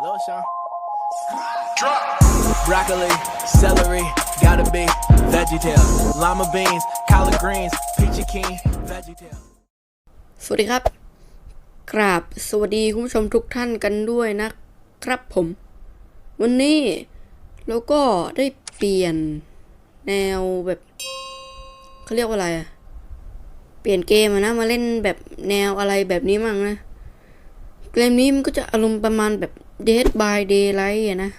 Lotion. Broccoli, celery, gotta be VeggieTales. Lima beans, collard greens, peachy keen, VeggieTales. สวัสดีครับ กราบสวัสดีคุณผู้ชมทุกท่านกันด้วยนะครับผม วันนี้เราก็ได้เปลี่ยนแนวแบบเขาเรียกว่าอะไรอะเปลี่ยนเกมอะนะมาเล่นแบบแนวอะไรแบบนี้มั่งนะ เกมนี้มันก็จะอารมณ์ประมาณแบบ Dead by Daylight อะนะ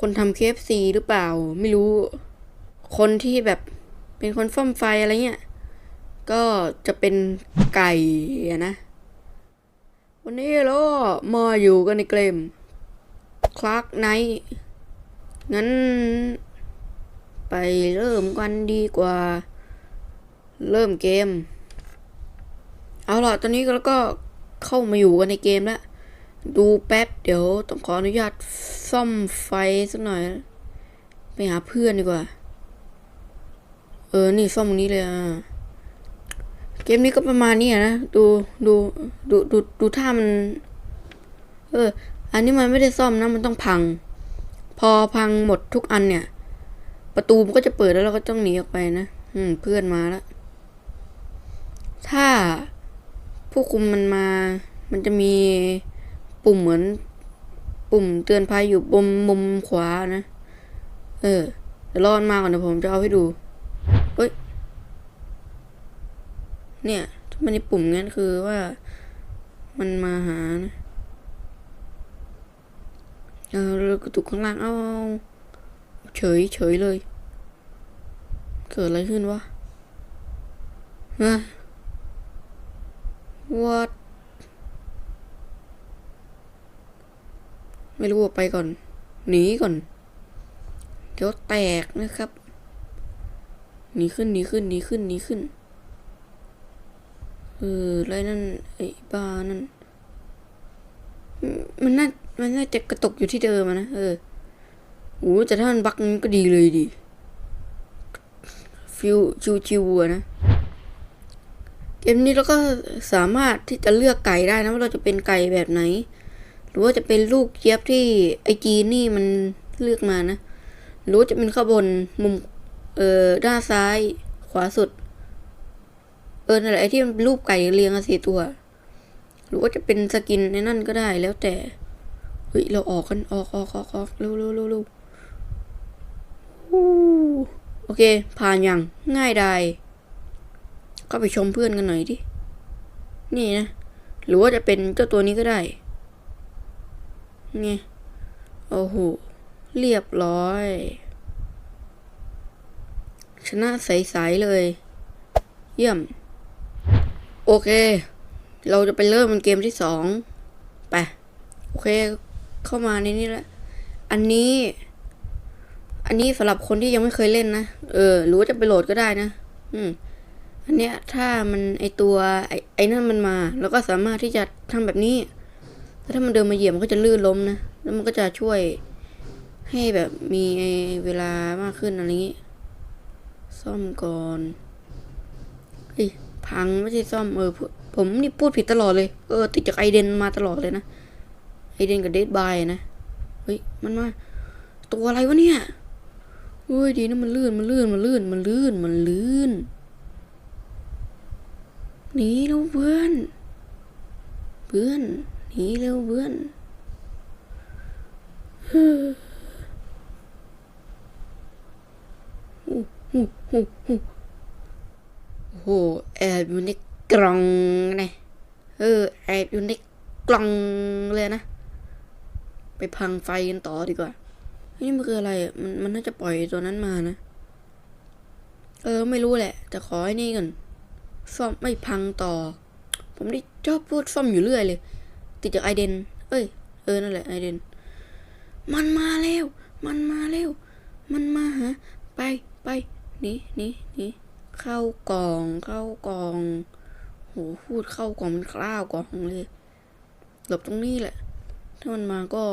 คนทำ KFC หรือเปล่า ไม่รู้ คนที่แบบเป็นคนฟ่อมไฟอะไรเงี้ย ก็จะเป็นไก่อะนะ วันนี้เราก็มาอยู่กันในเกมคลาร์กไนท์งั้น ไปเริ่มกันดีกว่า เริ่มเกม เอาล่ะ ตอนนี้เราก็เข้ามาอยู่กันในเกมแล้ว ดูแป๊บเดี๋ยวต้องขออนุญาตซ่อมไฟสักหน่อย ไปหาเพื่อนดีกว่า เออ นี่ซ่อมตรงนี้เลยอะ เกมนี้ก็ประมาณนี้นะ ดูดูดูดูดูท่ามัน เออ อันนี้มันไม่ได้ซ่อมนะ มันต้องพัง พอพังหมดทุกอันเนี่ย ประตูมันก็จะเปิดแล้วเราก็ต้องหนีออกไปนะ อืม เพื่อนมาแล้ว ถ้าผู้คุมมันมา มันจะมี ปุ่มเหมือน ปุ่มเตือนภัยอยู่บนมุมขวานะ เออเดี๋ยวรอมันมาก่อนเดี๋ยวผมจะเอาให้ดูเฮ้ย เนี่ยถ้ามันในปุ่มงั้นคือว่ามันมาหานะเออรกระตุกข้างล่าง เอาเฉยเฉยเลย เกิดอะไรขึ้นวะฮะ what ไม่รู้ไปก่อน หนีก่อน เดี๋ยวแตกนะครับ หนีขึ้นหนีขึ้นหนีขึ้นหนีขึ้น เออไรนั่นไอ้บ้านั่น มันน่า มันน่าจะกระตกอยู่ที่เดิมนะ เออโอ้แต่ถ้ามันบักก็ดีเลยดิ ฟิวชิวชิวๆนะเกมนี้เราก็สามารถที่จะเลือกไก่ได้นะว่าเราจะเป็นไก่แบบไหน หรือว่าจะเป็นลูกเจี๊ยบที่ไอจีนี่มันเลือกมานะ หรือว่าจะเป็นข้างบนมุม เอ่อด้านซ้าย ขวาสุด เออนั่นแหละไอที่มันรูปไก่เรียงกันสี่ตัว หรือว่าจะเป็นสกินในนั่นก็ได้แล้วแต่เฮ้ยเราออกกันออกออกออกออกเร็วเร็วเร็วเร็วฮู้โอเค ผ่านอย่างง่ายดายก็ไปชมเพื่อนกันหน่อยดิ นี่นะ หรือว่าจะเป็นเจ้าตัวนี้ก็ได้ ไงโอ้โห เรียบร้อย ชนะใสๆเลย เยี่ยม โอเค เราจะไปเริ่มมันเกมที่สองไป โอเค เข้ามาในนี้แล้ว อันนี้ อันนี้สำหรับคนที่ยังไม่เคยเล่นนะ เออ หรือว่าจะไปโหลดก็ได้นะ อืม อันเนี้ยถ้ามันไอตัวไอไอนั่นมันมา แล้วก็สามารถที่จะทำแบบนี้ ถ้ามันเดินมาเหยียบมันก็จะลื่นล้มนะ แล้วมันก็จะช่วยให้แบบมีเวลามากขึ้นอะไรอย่างนี้ ซ่อมก่อนเฮ้ยพังไม่ใช่ซ่อมเออผมนี่พูดผิดตลอดเลย เออ ติดจากไอเดนมาตลอดเลยนะ ไอเดนกับเดดบายนะ เฮ้ย มันมา ตัวอะไรวะเนี่ยเฮ้ยดีนะมันลื่น มันลื่น มันลื่น มันลื่น มันลื่น หนีเร็วเพื่อน เพื่อน หนีเร็วเพื่อนโอ้โหแอบอยู่ในกล่องนะเออแอบอยู่ในกล่องเลยนะ ไปพังไฟกันต่อดีกว่านี่มันคืออะไร มันมันน่าจะปล่อยตัวนั้นมานะ เออไม่รู้แหละ แต่ขอไอ้นี่ก่อนซ่อมไม่พังต่อ ผมได้ชอบพูดซ่อมอยู่เรื่อยเลย ติดจากไอเดน เอ้ย เออ นั่นแหละไอเดน มันมาแล้ว มันมาแล้ว มันมาหา ไปไปนี่นี่นี่เข้ากล่อง เข้ากล่อง โห พูดเข้ากล่องมันกล้าวกล่องเลย หลบตรงนี้แหละ ถ้ามันมาก็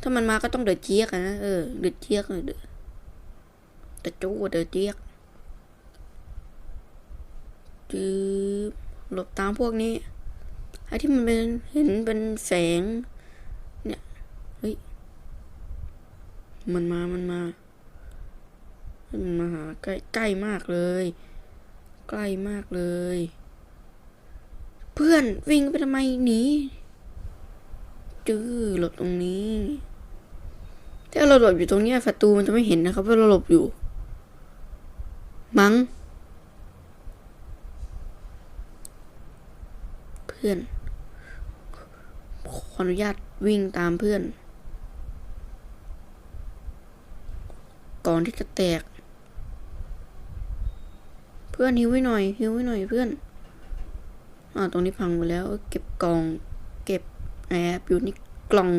ถ้ามันมาก็ต้องเดือดเจี๊ยกนะ เออ เดือดเจี๊ยกเลยเดือดแต่จู้เดือดเจี๊ยกจืบหลบตามพวกนี้ ไอ้ที่มันเป็นเห็นเป็นแสง เนี่ย เฮ้ย มันมา มันมา มันมาหาใกล้ใกล้มากเลย ใกล้มากเลย เพื่อนวิ่งไปทำไมหนี จื้อหลบตรงนี้ ถ้าเราหลบอยู่ตรงนี้ศัตรูมันจะไม่เห็นนะครับว่าเราหลบอยู่ มัง้งเพื่อน ออนุญาตวิ่งตามเพื่อน ก่อนที่จะแตก เพื่อนหิวไว้หน่อยหิวไว้หน่อยเพื่อนอ่าตรงนี้พังไปแล้ว เก็บกล่อง เก็บแอบอยู่ในกล่อง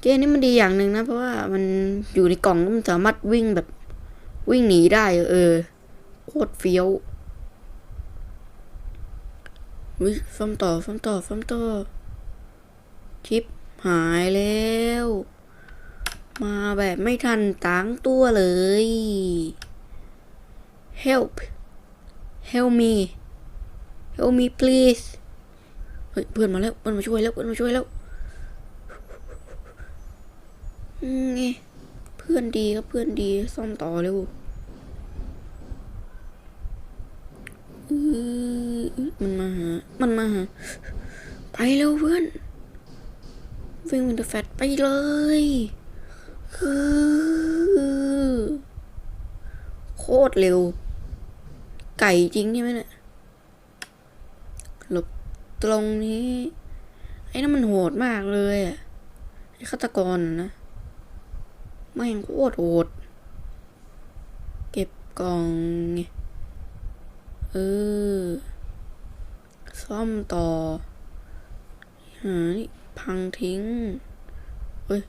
เกมนี้มันดีอย่างหนึ่งนะ เพราะว่ามันอยู่ในกล่องมันสามารถวิ่งแบบวิ่งหนีได้ เออโคตรเฟี้ยววิฟัมต่อฟัมต่อฟัมต่อ ชิปหายแล้ว มาแบบไม่ทันตั้งตัวเลย help help me help me please เฮ้ยเพื่อนมาแล้วเพื่อนมาช่วยแล้วเพื่อนมาช่วยแล้วอืมไงเพื่อนดีครับเพื่อนดีซ่อมต่อเร็วอือมันมาหา มันมาหา ไปเร็วเพื่อน วิ่งวินเตอร์แฟตไปเลยคือโคตรเร็ว ไก่จริงใช่ไหมเนี่ยหลบตรงนี้ ไอ้นั่นมันโหดมากเลยอะไอ้ฆาตกรนะแม่งโคตรโหด เก็บกล่องไงเออซ่อมต่อหานี่ พังทิ้งเฮ้ย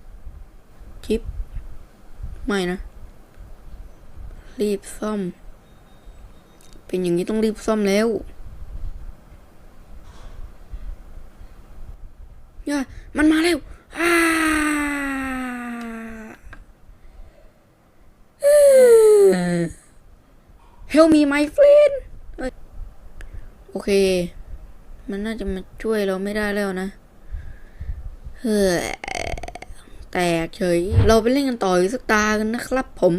ชิป ไม่นะ รีบซ่อม เป็นอย่างนี้ต้องรีบซ่อมแล้วย่ามันมาแล้วอ้าเฮลมีไมเฟรนโอเค มันน่าจะมาช่วยเราไม่ได้แล้วนะ เฮ้ยแตกเฉย เราไปเล่นกันต่ออีกสักตากันนะครับผม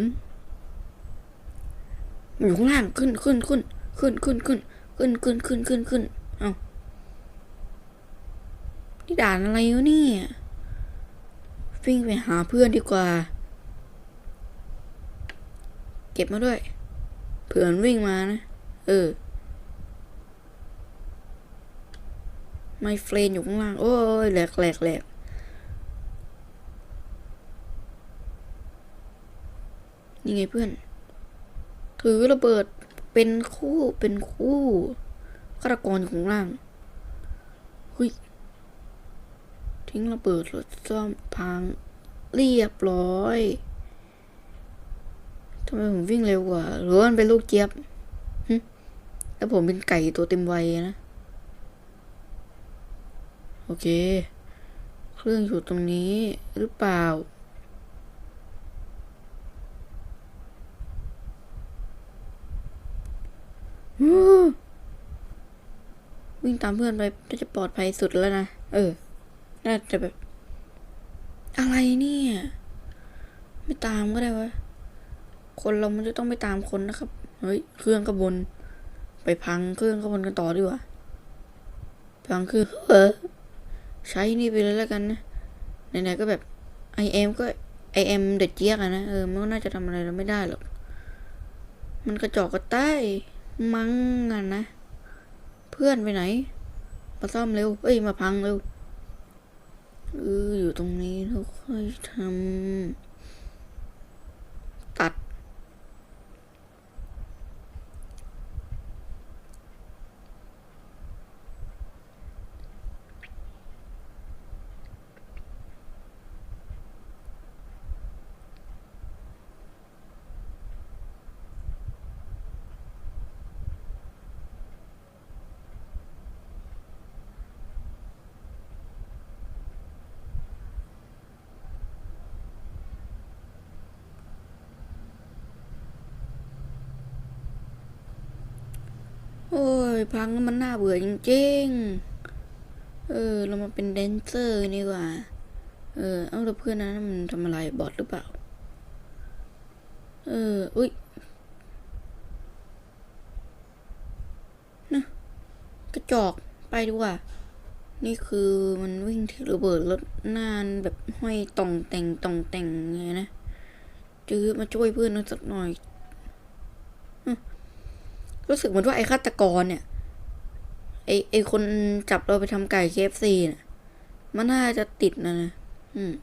อยู่ข้างล่างขึ้นขึ้นขึ้นขึ้นขึ้นขึ้นขึ้นขึ้นขึ้นขึ้นขึ้นเอานี่ด่านอะไรวะเนี่ยวิ่งไปหาเพื่อนดีกว่า เก็บมาด้วย เผื่อนวิ่งมานะ เออ ไม่เฟรนอยู่ข้างล่าง โอ้ยแหลกแหลกแหลก นี่ไงเพื่อน ถือระเบิดเป็นคู่เป็นคู่ฆาตกรอยู่ข้างล่างเฮ้ยทิ้งระเบิดรถซ่อมพังเรียบร้อยทำไมผมวิ่งเร็วกว่าหรือมันเป็นลูกเจี๊ยบแล้วผมเป็นไก่ตัวเต็มวัยนะ โอเค เครื่องอยู่ตรงนี้หรือเปล่า อืม วิ่งตามเพื่อนไปน่าจะปลอดภัยสุดแล้วนะ เออ น่าจะแบบ อะไรเนี่ย ไม่ตามก็ได้วะ คนเรามันจะต้องไม่ตามคนนะครับ เฮ้ย เครื่องกระบน ไปพังเครื่องกระบนกันต่อดีกว่า พังคือเออ ใช้นี่ไปเลยแล้วกันนะ ไหนๆก็แบบ I am ก็ I am เด็ดเจี๊ยกอะนะ เออ มันก็น่าจะทำอะไรเราไม่ได้หรอก มันกระจอกกระใต้ มั้งอะนะ เพื่อนไปไหน มาซ่อมเร็ว เอ้ย มาพังเร็ว เอออยู่ตรงนี้เราค่อยทำตัด โอ้ ยพังมันน่าเบื่อจริงๆ เออ เรามาเป็นแดนเซอร์นี่กว่า เออ เอ้าแล้วเพื่อนนั้นมันทำอะไรบอทหรือเปล่า เออ อุ้ยนะกระจอกไปดีกว่า นี่คือมันวิ่งที่ระเบิดรถนานแบบห้อยต่องแต่งต่องแต่งไงนะจื้อมาช่วยเพื่อนสักหน่อย รู้สึกเหมือนว่าไอ้ฆาตกรเนี่ย ไอ้ไอ้คนจับเราไปทำไก่เคฟซีน่ะมันน่าจะติดนะนะอืม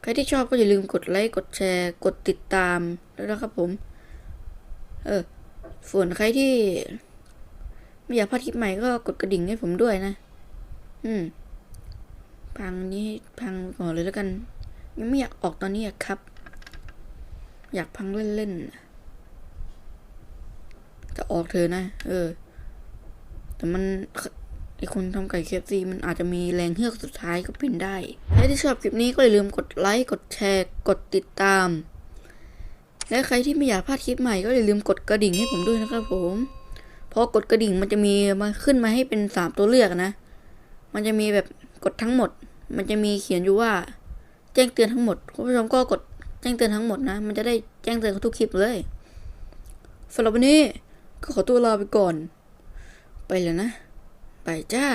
ใครที่ชอบก็อย่าลืมกดไลค์กดแชร์ กดติดตามด้วนะครับผม เออ ส่วนใครที่ ไม่อยากพลาดคลิปใหม่ก็กดกระดิ่งให้ผมด้วยนะ อืม พังนี้พังก่อนเลยแล้วกัน ยังไม่อยากออกตอนนี้อะครับ อยากพังเล่นๆ จะออกเธอนะ เออ แต่มันไอคนทำไก่เคฟซีมันอาจจะมีแรงเฮือกสุดท้ายก็เป็นได้ ใครที่ชอบคลิปนี้ก็อย่าลืมกดไลค์ กดแชร์ กดติดตาม และใครที่ไม่อยากพลาดคลิปใหม่ก็อย่าลืมกดกระดิ่งให้ผมด้วยนะครับผมพอกดกระดิ่งมันจะมีมาขึ้นมาให้เป็นสามตัวเลือกนะ มันจะมีแบบกดทั้งหมด มันจะมีเขียนอยู่ว่า แจ้งเตือนทั้งหมด คุณผู้ชมก็กดแจ้งเตือนทั้งหมดนะ มันจะได้แจ้งเตือนทุกคลิปเลยสำหรับวันนี้ ก็ขอตัวลาไปก่อน ไปแล้วนะ ไปจ้า